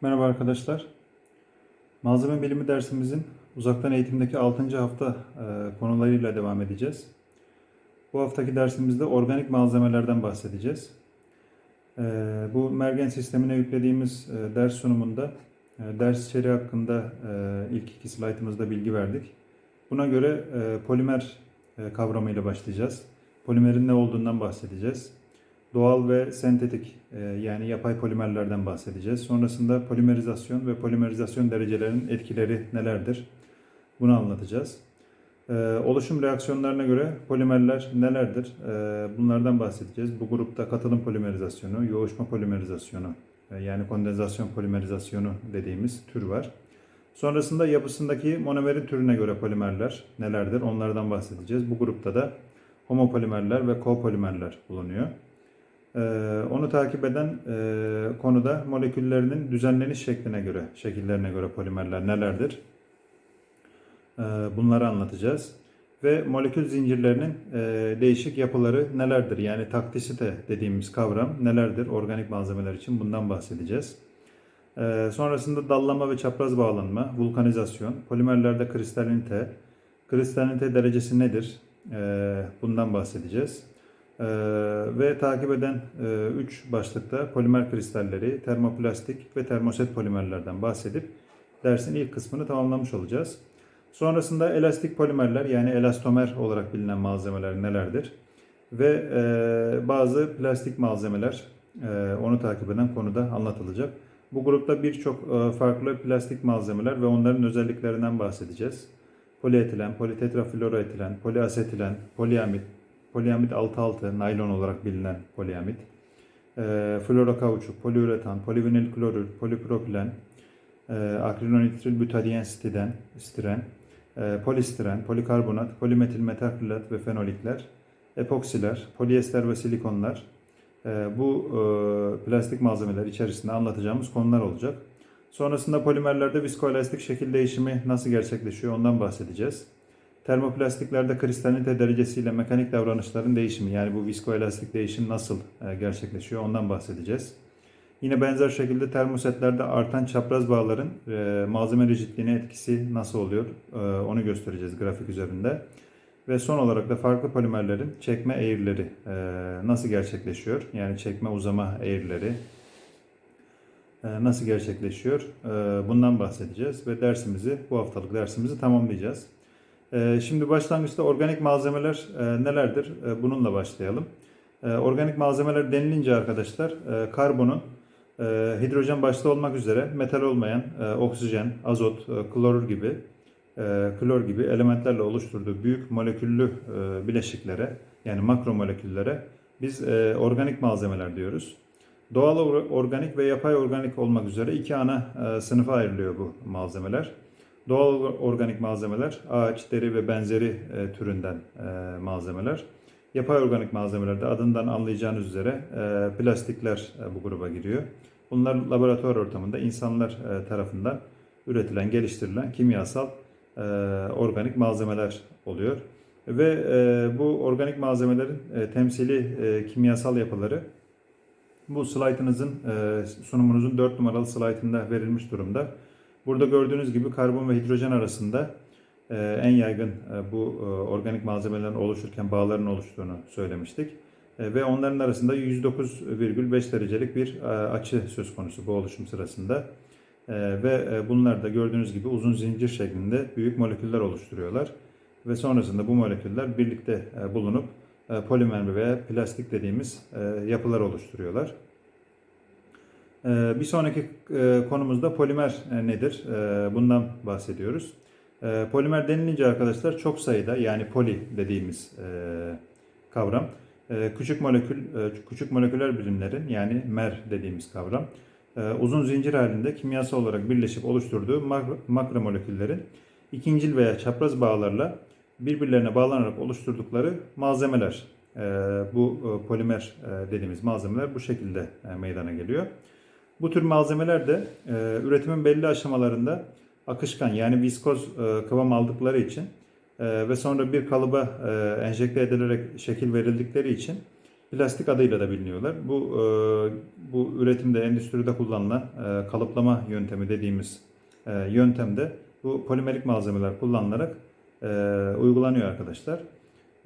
Merhaba arkadaşlar. Malzeme bilimi dersimizin uzaktan eğitimdeki 6. hafta e, konularıyla devam edeceğiz. Bu haftaki dersimizde organik malzemelerden bahsedeceğiz. E, bu Mergen sistemine yüklediğimiz e, ders sunumunda ders içeriği hakkında ilk iki slaytımızda bilgi verdik. Buna göre polimer kavramıyla başlayacağız. Polimerin ne olduğundan bahsedeceğiz doğal ve sentetik e, yani yapay polimerlerden bahsedeceğiz. Sonrasında polimerizasyon ve polimerizasyon derecelerinin etkileri nelerdir? Bunu anlatacağız. E, Oluşum reaksiyonlarına göre polimerler nelerdir? E, Bunlardan bahsedeceğiz. Bu grupta katılım polimerizasyonu, yoğuşma polimerizasyonu yani kondensasyon polimerizasyonu dediğimiz tür var. Sonrasında yapısındaki monomerin türüne göre polimerler nelerdir? Onlardan bahsedeceğiz. Bu grupta da homopolimerler ve kopolimerler bulunuyor. Ee, onu takip eden e, konuda moleküllerinin düzenleniş şekline göre, şekillerine göre polimerler nelerdir? Ee, bunları anlatacağız. Ve molekül zincirlerinin e, değişik yapıları nelerdir? Yani taktisite dediğimiz kavram nelerdir? Organik malzemeler için bundan bahsedeceğiz. Ee, sonrasında dallama ve çapraz bağlanma, vulkanizasyon, polimerlerde kristalinite, kristalinite derecesi nedir? Bundan bahsedeceğiz. Ee, ve takip eden 3 başlıkta polimer kristalleri, termoplastik ve termoset polimerlerden bahsedip dersin ilk kısmını tamamlamış olacağız. Sonrasında elastik polimerler yani elastomer olarak bilinen malzemeler nelerdir? Ve e, bazı plastik malzemeler e, onu takip eden konuda anlatılacak. Bu grupta birçok e, farklı plastik malzemeler ve onların özelliklerinden bahsedeceğiz. Polietilen, politetrafluoroetilen, poliasetilen, poliamit, poliamit 6,6 naylon olarak bilinen poliamit, e, fluorokauçuk, poliüretan, polivinil klorür, polipropilen, e, akrilonitril butadiyen stiden, stiren, e, polistiren, polikarbonat, polimetil metakrilat ve fenolikler, epoksiler, polyester ve silikonlar e, bu e, plastik malzemeler içerisinde anlatacağımız konular olacak. Sonrasında polimerlerde viskoelastik şekil değişimi nasıl gerçekleşiyor ondan bahsedeceğiz. Termoplastiklerde kristalinite derecesiyle mekanik davranışların değişimi yani bu viskoelastik değişim nasıl e, gerçekleşiyor ondan bahsedeceğiz. Yine benzer şekilde termosetlerde artan çapraz bağların e, malzeme rigidliğine etkisi nasıl oluyor e, onu göstereceğiz grafik üzerinde. Ve son olarak da farklı polimerlerin çekme eğrileri nasıl gerçekleşiyor? Yani çekme uzama eğrileri nasıl gerçekleşiyor? Bundan bahsedeceğiz ve dersimizi bu haftalık dersimizi tamamlayacağız. Ee, şimdi başlangıçta organik malzemeler e, nelerdir? E, bununla başlayalım. E, organik malzemeler denilince arkadaşlar karbonun hidrojen başta olmak üzere metal olmayan oksijen, azot, klorür gibi klor gibi elementlerle oluşturduğu büyük moleküllü bileşiklere yani makromoleküllere biz organik malzemeler diyoruz. Doğal organik ve yapay organik olmak üzere iki ana sınıfa ayrılıyor bu malzemeler. Doğal organik malzemeler, ağaç, deri ve benzeri e, türünden e, malzemeler. Yapay organik malzemeler de adından anlayacağınız üzere e, plastikler e, bu gruba giriyor. Bunlar laboratuvar ortamında insanlar e, tarafından üretilen, geliştirilen kimyasal e, organik malzemeler oluyor. Ve e, bu organik malzemelerin e, temsili e, kimyasal yapıları bu slaytınızın, e, sunumunuzun 4 numaralı slaytında verilmiş durumda. Burada gördüğünüz gibi karbon ve hidrojen arasında e, en yaygın e, bu e, organik malzemelerin oluşurken bağların oluştuğunu söylemiştik. Ve onların arasında 109,5 derecelik bir açı söz konusu bu oluşum sırasında. Ve bunlar da gördüğünüz gibi uzun zincir şeklinde büyük moleküller oluşturuyorlar. Ve sonrasında bu moleküller birlikte bulunup polimer veya plastik dediğimiz yapılar oluşturuyorlar. Ee, bir sonraki e, konumuzda polimer e, nedir? Ee, bundan bahsediyoruz. Ee, polimer denilince arkadaşlar çok sayıda yani poli dediğimiz e, kavram küçük molekül küçük moleküler birimlerin yani mer dediğimiz kavram uzun zincir halinde kimyasal olarak birleşip oluşturduğu makromoleküllerin ikincil veya çapraz bağlarla birbirlerine bağlanarak oluşturdukları malzemeler. Bu polimer dediğimiz malzemeler bu şekilde meydana geliyor. Bu tür malzemeler de e, üretimin belli aşamalarında akışkan yani viskoz e, kıvam aldıkları için e, ve sonra bir kalıba e, enjekte edilerek şekil verildikleri için Plastik adıyla da biliniyorlar. Bu e, bu üretimde, endüstride kullanılan e, kalıplama yöntemi dediğimiz e, yöntemde bu polimerik malzemeler kullanılarak e, uygulanıyor arkadaşlar.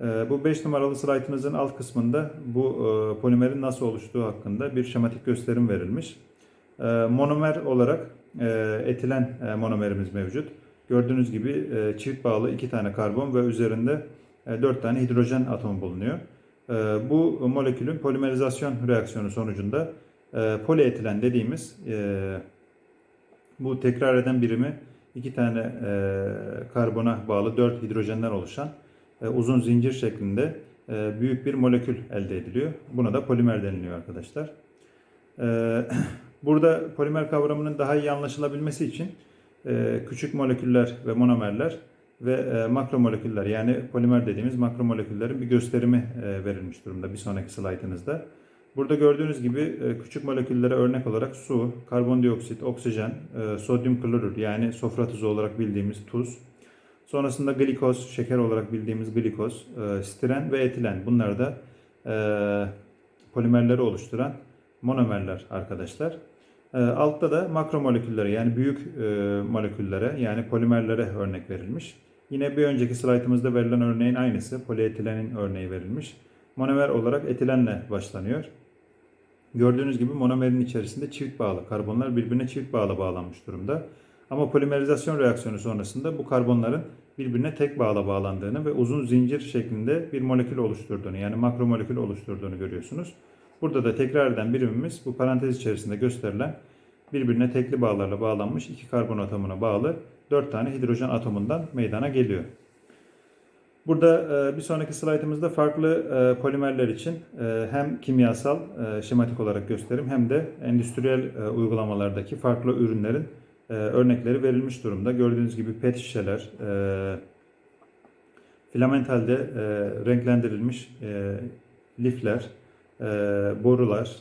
E, bu 5 numaralı slaytınızın alt kısmında bu e, polimerin nasıl oluştuğu hakkında bir şematik gösterim verilmiş. E, monomer olarak e, etilen e, monomerimiz mevcut. Gördüğünüz gibi e, çift bağlı iki tane karbon ve üzerinde 4 tane hidrojen atomu bulunuyor. Bu molekülün polimerizasyon reaksiyonu sonucunda polietilen dediğimiz bu tekrar eden birimi iki tane karbona bağlı 4 hidrojenden oluşan uzun zincir şeklinde büyük bir molekül elde ediliyor. Buna da polimer deniliyor arkadaşlar. Burada polimer kavramının daha iyi anlaşılabilmesi için e, küçük moleküller ve monomerler ve e, makromoleküller yani polimer dediğimiz makromoleküllerin bir gösterimi e, verilmiş durumda bir sonraki slaytınızda. Burada gördüğünüz gibi küçük moleküllere örnek olarak su, karbondioksit, oksijen, sodyum klorür yani sofra olarak bildiğimiz tuz, sonrasında glikoz, şeker olarak bildiğimiz glikoz, stiren ve etilen bunlar da polimerleri oluşturan monomerler arkadaşlar. E, altta da makromoleküllere yani büyük e, moleküllere yani polimerlere örnek verilmiş. Yine bir önceki slaytımızda verilen örneğin aynısı polietilenin örneği verilmiş. Monomer olarak etilenle başlanıyor. Gördüğünüz gibi monomerin içerisinde çift bağlı karbonlar birbirine çift bağlı bağlanmış durumda. Ama polimerizasyon reaksiyonu sonrasında bu karbonların birbirine tek bağla bağlandığını ve uzun zincir şeklinde bir molekül oluşturduğunu yani makromolekül oluşturduğunu görüyorsunuz. Burada da tekrar eden birimimiz bu parantez içerisinde gösterilen birbirine tekli bağlarla bağlanmış iki karbon atomuna bağlı 4 tane hidrojen atomundan meydana geliyor. Burada e, bir sonraki slaytımızda farklı e, polimerler için e, hem kimyasal şematik olarak gösterim hem de endüstriyel uygulamalardaki farklı ürünlerin örnekleri verilmiş durumda. Gördüğünüz gibi pet şişeler, filamentalde renklendirilmiş lifler, borular,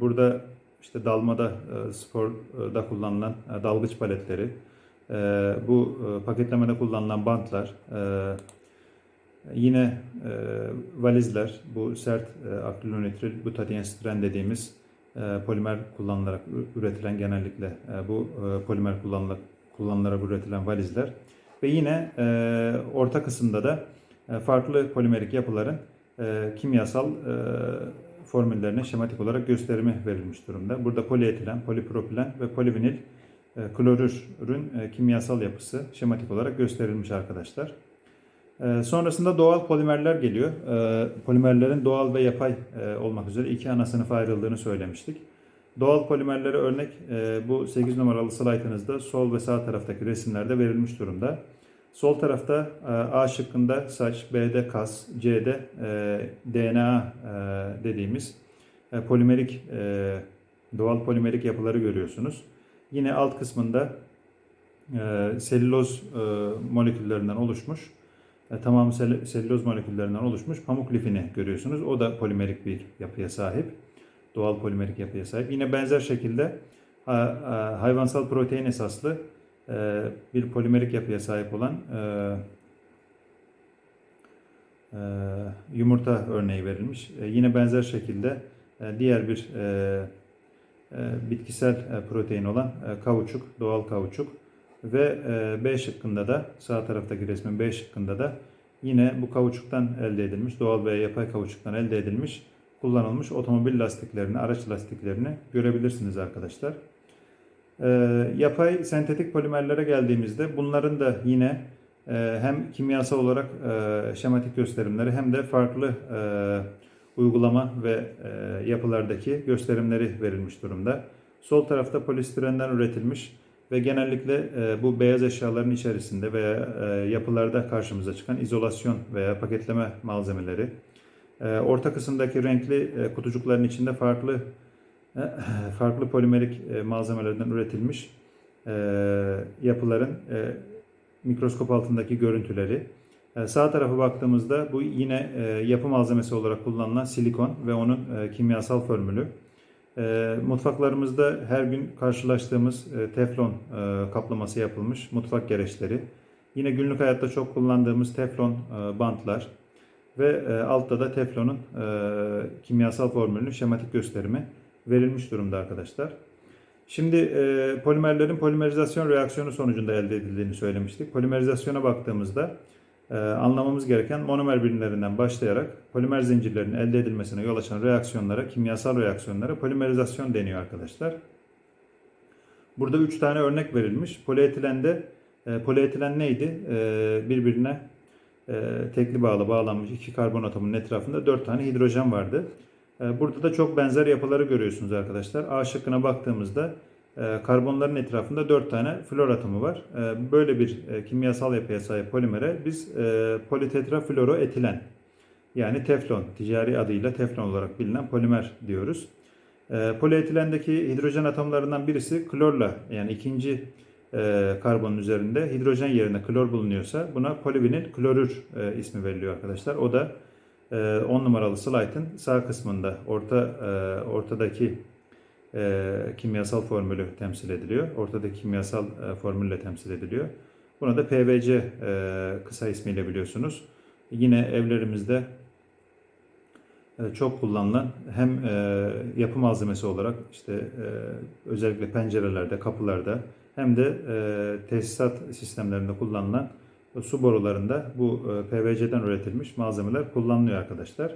burada işte dalmada sporda kullanılan dalgıç paletleri, bu paketlemede kullanılan bantlar, Yine e, valizler, bu sert e, akrilonitril butadienstren dediğimiz e, polimer kullanılarak üretilen genellikle e, bu e, polimer kullanılarak, kullanılarak üretilen valizler. Ve yine e, orta kısımda da e, farklı polimerik yapıların e, kimyasal e, formüllerine şematik olarak gösterimi verilmiş durumda. Burada polietilen, polipropilen ve polivinil e, klorürün e, kimyasal yapısı şematik olarak gösterilmiş arkadaşlar. Ee, sonrasında doğal polimerler geliyor. Ee, polimerlerin doğal ve yapay e, olmak üzere iki ana sınıfa ayrıldığını söylemiştik. Doğal polimerlere örnek e, bu 8 numaralı slaytınızda sol ve sağ taraftaki resimlerde verilmiş durumda. Sol tarafta e, A şıkkında saç, B'de kas, C'de DNA dediğimiz polimerik doğal polimerik yapıları görüyorsunuz. Yine alt kısmında selüloz moleküllerinden oluşmuş e, tamamı sel selüloz moleküllerinden oluşmuş pamuk lifini görüyorsunuz. O da polimerik bir yapıya sahip. Doğal polimerik yapıya sahip. Yine benzer şekilde hayvansal protein esaslı e, bir polimerik yapıya sahip olan e, yumurta örneği verilmiş. Yine benzer şekilde diğer bir bitkisel protein olan kauçuk, doğal kauçuk ve e, B şıkkında da sağ taraftaki resmin B şıkkında da yine bu kauçuktan elde edilmiş, doğal veya yapay kauçuktan elde edilmiş kullanılmış otomobil lastiklerini, araç lastiklerini görebilirsiniz arkadaşlar. E, yapay sentetik polimerlere geldiğimizde bunların da yine e, hem kimyasal olarak şematik gösterimleri hem de farklı uygulama ve yapılardaki gösterimleri verilmiş durumda. Sol tarafta polistirenden üretilmiş ve genellikle e, bu beyaz eşyaların içerisinde veya e, yapılarda karşımıza çıkan izolasyon veya paketleme malzemeleri. E, orta kısımdaki renkli e, kutucukların içinde farklı e, farklı polimerik e, malzemelerden üretilmiş e, yapıların e, mikroskop altındaki görüntüleri. E, sağ tarafa baktığımızda bu yine e, yapı malzemesi olarak kullanılan silikon ve onun e, kimyasal formülü. E, mutfaklarımızda her gün karşılaştığımız e, teflon e, kaplaması yapılmış mutfak gereçleri. Yine günlük hayatta çok kullandığımız teflon e, bantlar. ve e, altta da teflonun e, kimyasal formülünün şematik gösterimi verilmiş durumda arkadaşlar. Şimdi e, polimerlerin polimerizasyon reaksiyonu sonucunda elde edildiğini söylemiştik. Polimerizasyona baktığımızda e, anlamamız gereken monomer birimlerinden başlayarak polimer zincirlerinin elde edilmesine yol açan reaksiyonlara, kimyasal reaksiyonlara polimerizasyon deniyor arkadaşlar. Burada 3 tane örnek verilmiş. Polietilende e, polietilen neydi? E, birbirine e, tekli bağlı bağlanmış iki karbon atomunun etrafında 4 tane hidrojen vardı. E, burada da çok benzer yapıları görüyorsunuz arkadaşlar. A şıkkına baktığımızda e, karbonların etrafında 4 tane flor atomu var. E, böyle bir e, kimyasal yapıya sahip polimere biz politetrafluoroetilen yani teflon ticari adıyla teflon olarak bilinen polimer diyoruz. Polietilendeki hidrojen atomlarından birisi klorla yani ikinci karbonun üzerinde hidrojen yerine klor bulunuyorsa buna polivinil klorür ismi veriliyor arkadaşlar. O da 10 numaralı slaytın sağ kısmında orta e, ortadaki e, kimyasal formülü temsil ediliyor. Ortadaki kimyasal e, formülle temsil ediliyor. Buna da PVC kısa ismiyle biliyorsunuz. Yine evlerimizde çok kullanılan hem yapı malzemesi olarak işte özellikle pencerelerde, kapılarda hem de tesisat sistemlerinde kullanılan su borularında bu e, PVC'den üretilmiş malzemeler kullanılıyor arkadaşlar.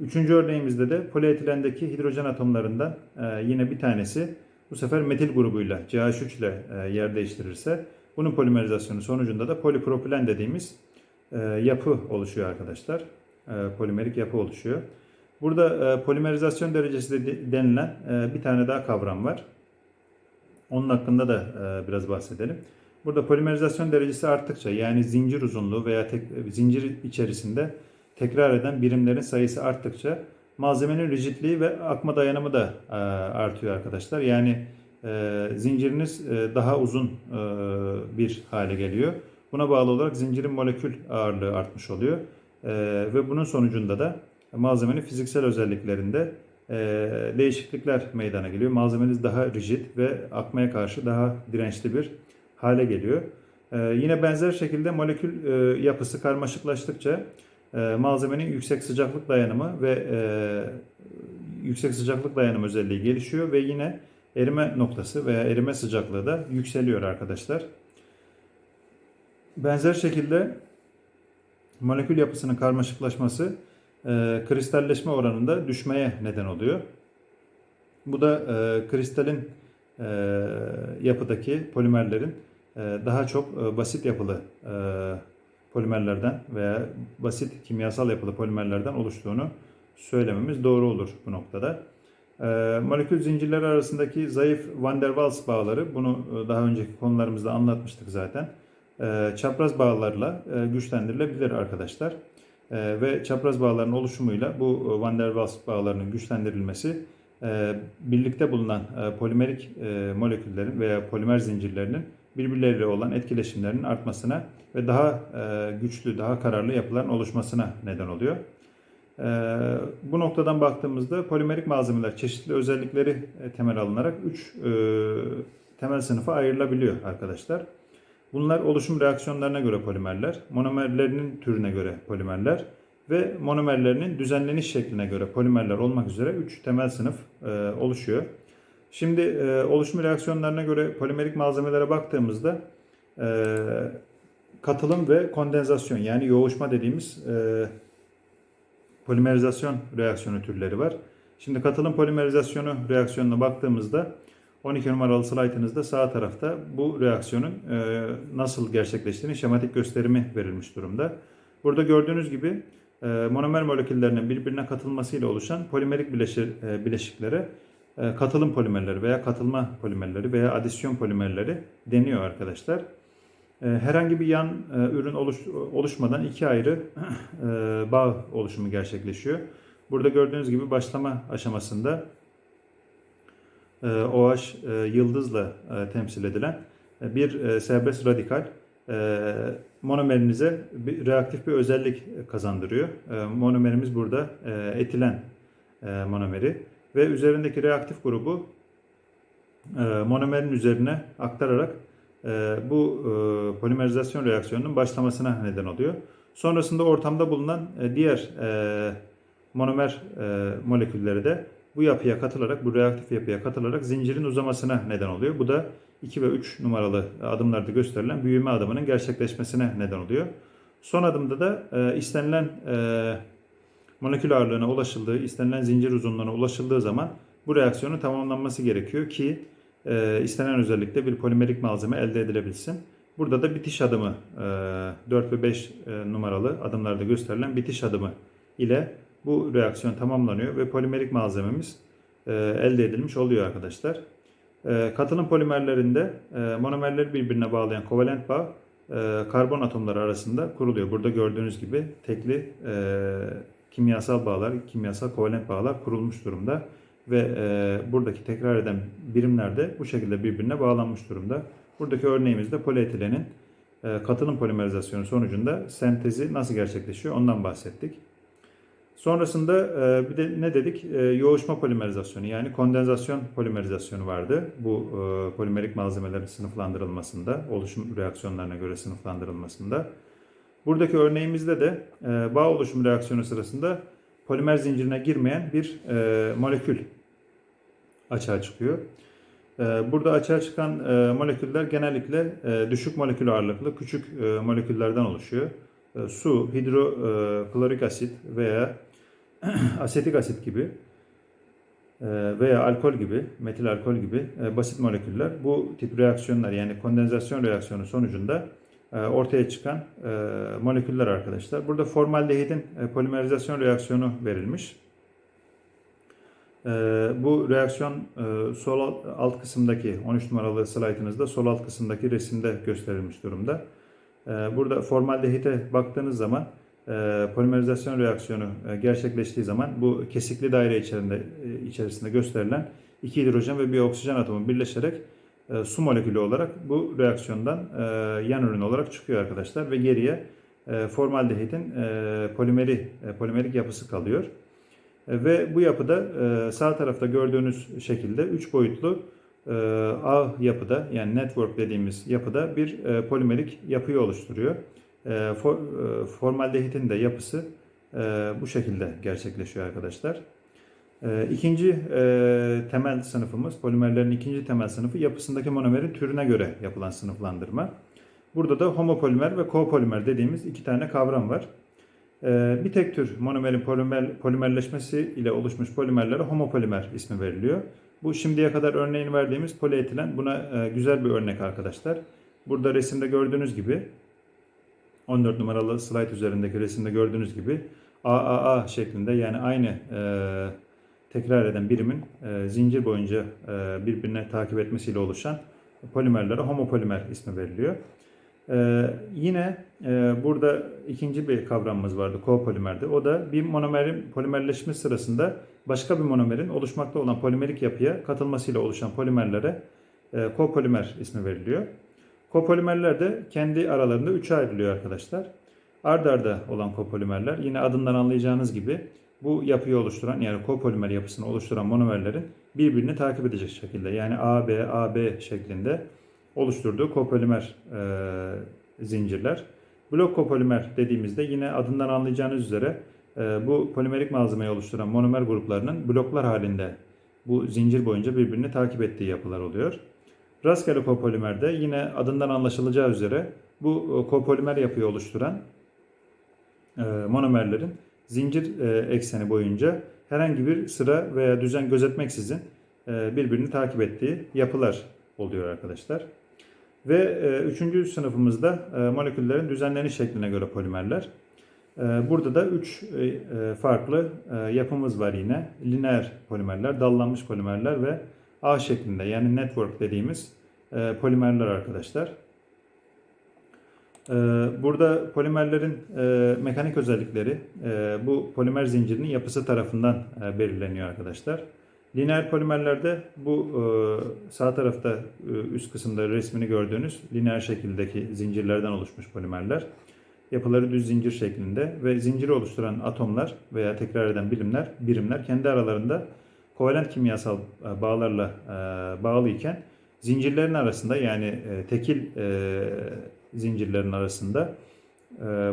Üçüncü örneğimizde de polietilendeki hidrojen atomlarından e, yine bir tanesi bu sefer metil grubuyla CH3 ile e, yer değiştirirse bunun polimerizasyonu sonucunda da polipropilen dediğimiz yapı oluşuyor arkadaşlar. Polimerik yapı oluşuyor. Burada polimerizasyon derecesi de denilen bir tane daha kavram var. Onun hakkında da biraz bahsedelim. Burada polimerizasyon derecesi arttıkça yani zincir uzunluğu veya tek, zincir içerisinde tekrar eden birimlerin sayısı arttıkça malzemenin rigidliği ve akma dayanımı da e, artıyor arkadaşlar. Yani e, zinciriniz e, daha uzun e, bir hale geliyor. Buna bağlı olarak zincirin molekül ağırlığı artmış oluyor. E, ve bunun sonucunda da malzemenin fiziksel özelliklerinde e, değişiklikler meydana geliyor. Malzemeniz daha rigid ve akmaya karşı daha dirençli bir hale geliyor. Ee, yine benzer şekilde molekül e, yapısı karmaşıklaştıkça e, malzemenin yüksek sıcaklık dayanımı ve e, yüksek sıcaklık dayanım özelliği gelişiyor ve yine erime noktası veya erime sıcaklığı da yükseliyor arkadaşlar. Benzer şekilde molekül yapısının karmaşıklaşması e, kristalleşme oranında düşmeye neden oluyor. Bu da e, kristalin e, yapıdaki polimerlerin e, daha çok e, basit yapılı e, polimerlerden veya basit kimyasal yapılı polimerlerden oluştuğunu söylememiz doğru olur bu noktada. Molekül zincirleri arasındaki zayıf van der Waals bağları, bunu daha önceki konularımızda anlatmıştık zaten. Çapraz bağlarla güçlendirilebilir arkadaşlar. Ve çapraz bağların oluşumuyla bu van der Waals bağlarının güçlendirilmesi birlikte bulunan polimerik moleküllerin veya polimer zincirlerinin birbirleriyle olan etkileşimlerinin artmasına ve daha e, güçlü, daha kararlı yapıların oluşmasına neden oluyor. E, bu noktadan baktığımızda polimerik malzemeler çeşitli özellikleri e, temel alınarak 3 temel sınıfa ayrılabiliyor arkadaşlar. Bunlar oluşum reaksiyonlarına göre polimerler, monomerlerinin türüne göre polimerler ve monomerlerinin düzenleniş şekline göre polimerler olmak üzere 3 temel sınıf oluşuyor. Şimdi e, oluşum reaksiyonlarına göre polimerik malzemelere baktığımızda e, katılım ve kondensasyon yani yoğuşma dediğimiz e, polimerizasyon reaksiyonu türleri var. Şimdi katılım polimerizasyonu reaksiyonuna baktığımızda 12 numaralı slaytınızda sağ tarafta bu reaksiyonun e, nasıl gerçekleştiğini şematik gösterimi verilmiş durumda. Burada gördüğünüz gibi e, monomer moleküllerinin birbirine katılmasıyla oluşan polimerik bileşir, e, bileşiklere katılım polimerleri veya katılma polimerleri veya adisyon polimerleri deniyor arkadaşlar. E, herhangi bir yan e, ürün oluş, oluşmadan iki ayrı bağ oluşumu gerçekleşiyor. Burada gördüğünüz gibi başlama aşamasında OH yıldızla temsil edilen bir serbest radikal monomerinize bir reaktif bir özellik kazandırıyor. Monomerimiz burada etilen monomeri ve üzerindeki reaktif grubu e, monomerin üzerine aktararak e, bu e, polimerizasyon reaksiyonunun başlamasına neden oluyor. Sonrasında ortamda bulunan e, diğer e, monomer e, molekülleri de bu yapıya katılarak, bu reaktif yapıya katılarak zincirin uzamasına neden oluyor. Bu da 2 ve 3 numaralı adımlarda gösterilen büyüme adımının gerçekleşmesine neden oluyor. Son adımda da e, istenilen e, molekül ağırlığına ulaşıldığı, istenilen zincir uzunluğuna ulaşıldığı zaman bu reaksiyonun tamamlanması gerekiyor ki e, istenen özellikle bir polimerik malzeme elde edilebilsin. Burada da bitiş adımı e, 4 ve 5 e, numaralı adımlarda gösterilen bitiş adımı ile bu reaksiyon tamamlanıyor ve polimerik malzememiz e, elde edilmiş oluyor arkadaşlar. E, katılım polimerlerinde e, monomerleri birbirine bağlayan kovalent bağ e, karbon atomları arasında kuruluyor. Burada gördüğünüz gibi tekli e, kimyasal bağlar, kimyasal kovalent bağlar kurulmuş durumda ve e, buradaki tekrar eden birimler de bu şekilde birbirine bağlanmış durumda. Buradaki örneğimizde polietilenin e, katılım polimerizasyonu sonucunda sentezi nasıl gerçekleşiyor ondan bahsettik. Sonrasında e, bir de ne dedik? E, yoğuşma polimerizasyonu yani kondensasyon polimerizasyonu vardı. Bu e, polimerik malzemelerin sınıflandırılmasında, oluşum reaksiyonlarına göre sınıflandırılmasında. Buradaki örneğimizde de e, bağ oluşum reaksiyonu sırasında polimer zincirine girmeyen bir e, molekül açığa çıkıyor. E, burada açığa çıkan e, moleküller genellikle e, düşük molekül ağırlıklı küçük e, moleküllerden oluşuyor. E, su, hidroklorik asit veya asetik asit gibi e, veya alkol gibi, metil alkol gibi e, basit moleküller bu tip reaksiyonlar yani kondensasyon reaksiyonu sonucunda e, ortaya çıkan e, moleküller arkadaşlar. Burada formaldehidin e, polimerizasyon reaksiyonu verilmiş. E, bu reaksiyon e, sol alt kısımdaki 13 numaralı slaytınızda sol alt kısımdaki resimde gösterilmiş durumda. E, burada formaldehite baktığınız zaman e, polimerizasyon reaksiyonu e, gerçekleştiği zaman bu kesikli daire içerisinde, e, içerisinde gösterilen iki hidrojen ve bir oksijen atomu birleşerek e, su molekülü olarak bu reaksiyondan e, yan ürün olarak çıkıyor arkadaşlar ve geriye e, formaldehidin e, polimeri polimerik yapısı kalıyor. Ve bu yapıda sağ tarafta gördüğünüz şekilde 3 boyutlu e, ağ yapıda yani network dediğimiz yapıda bir polimerik yapıyı oluşturuyor. E, for, formaldehidin de yapısı bu şekilde gerçekleşiyor arkadaşlar. E, ikinci e, temel sınıfımız, polimerlerin ikinci temel sınıfı yapısındaki monomerin türüne göre yapılan sınıflandırma. Burada da homopolimer ve kopolimer dediğimiz iki tane kavram var. E, bir tek tür monomerin polimer, polimerleşmesi ile oluşmuş polimerlere homopolimer ismi veriliyor. Bu şimdiye kadar örneğini verdiğimiz polietilen buna e, güzel bir örnek arkadaşlar. Burada resimde gördüğünüz gibi 14 numaralı slide üzerindeki resimde gördüğünüz gibi AAA şeklinde yani aynı e, tekrar eden birimin e, zincir boyunca e, birbirine takip etmesiyle oluşan polimerlere homopolimer ismi veriliyor. E, yine e, burada ikinci bir kavramımız vardı kopolimerde. O da bir monomerin polimerleşme sırasında başka bir monomerin oluşmakta olan polimerik yapıya katılmasıyla oluşan polimerlere e, kopolimer ismi veriliyor. Kopolimerler de kendi aralarında üçe ayrılıyor arkadaşlar. Ard arda olan kopolimerler yine adından anlayacağınız gibi bu yapıyı oluşturan yani kopolimer yapısını oluşturan monomerlerin birbirini takip edecek şekilde yani AB, AB şeklinde oluşturduğu kopolimer e, zincirler. Blok kopolimer dediğimizde yine adından anlayacağınız üzere e, bu polimerik malzemeyi oluşturan monomer gruplarının bloklar halinde bu zincir boyunca birbirini takip ettiği yapılar oluyor. Rastgele kopolimerde yine adından anlaşılacağı üzere bu e, kopolimer yapıyı oluşturan e, monomerlerin zincir e, ekseni boyunca herhangi bir sıra veya düzen gözetmeksizin e, birbirini takip ettiği yapılar oluyor arkadaşlar. Ve e, üçüncü sınıfımızda moleküllerin düzenleniş şekline göre polimerler. Burada da üç farklı yapımız var yine. Lineer polimerler, dallanmış polimerler ve ağ şeklinde yani network dediğimiz polimerler arkadaşlar. Ee, burada polimerlerin e, mekanik özellikleri e, bu polimer zincirinin yapısı tarafından e, belirleniyor arkadaşlar. Lineer polimerlerde bu sağ tarafta üst kısımda resmini gördüğünüz lineer şekildeki zincirlerden oluşmuş polimerler. Yapıları düz zincir şeklinde ve zinciri oluşturan atomlar veya tekrar eden birimler, birimler kendi aralarında kovalent kimyasal bağlarla bağlı iken zincirlerin arasında yani tekil zincirlerin arasında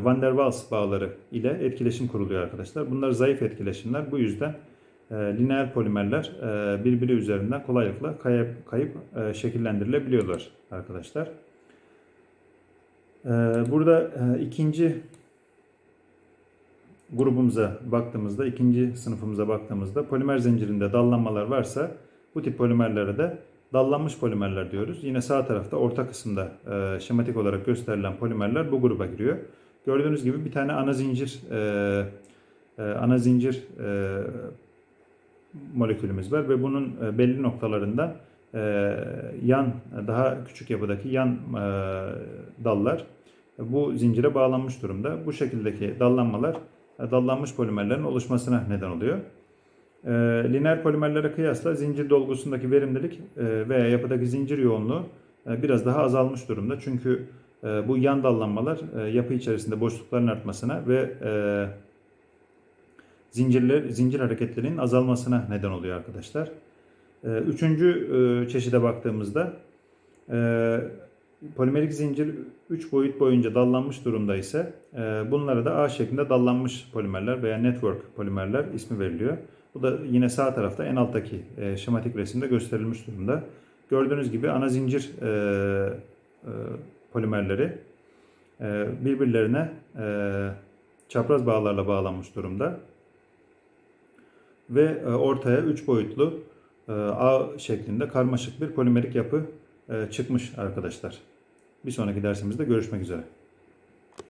Van der Waals bağları ile etkileşim kuruluyor arkadaşlar. Bunlar zayıf etkileşimler. Bu yüzden e, lineer polimerler e, birbiri üzerinden kolaylıkla kayıp, kayıp e, şekillendirilebiliyorlar arkadaşlar. Burada ikinci grubumuza baktığımızda, ikinci sınıfımıza baktığımızda polimer zincirinde dallanmalar varsa bu tip polimerlere de dallanmış polimerler diyoruz. Yine sağ tarafta orta kısımda e, şematik olarak gösterilen polimerler bu gruba giriyor. Gördüğünüz gibi bir tane ana zincir e, e, ana zincir e, molekülümüz var ve bunun e, belli noktalarında e, yan daha küçük yapıdaki yan e, dallar bu zincire bağlanmış durumda. Bu şekildeki dallanmalar e, dallanmış polimerlerin oluşmasına neden oluyor. E, lineer polimerlere kıyasla zincir dolgusundaki verimlilik e, veya yapıdaki zincir yoğunluğu e, biraz daha azalmış durumda. Çünkü e, bu yan dallanmalar e, yapı içerisinde boşlukların artmasına ve e, zincirler zincir hareketlerinin azalmasına neden oluyor arkadaşlar. E, üçüncü e, çeşide baktığımızda e, polimerik zincir 3 boyut boyunca dallanmış durumda ise e, bunlara da A şeklinde dallanmış polimerler veya network polimerler ismi veriliyor. Bu da yine sağ tarafta en alttaki e, şematik resimde gösterilmiş durumda. Gördüğünüz gibi ana zincir e, e, polimerleri e, birbirlerine e, çapraz bağlarla bağlanmış durumda. Ve e, ortaya 3 boyutlu e, A şeklinde karmaşık bir polimerik yapı e, çıkmış arkadaşlar. Bir sonraki dersimizde görüşmek üzere.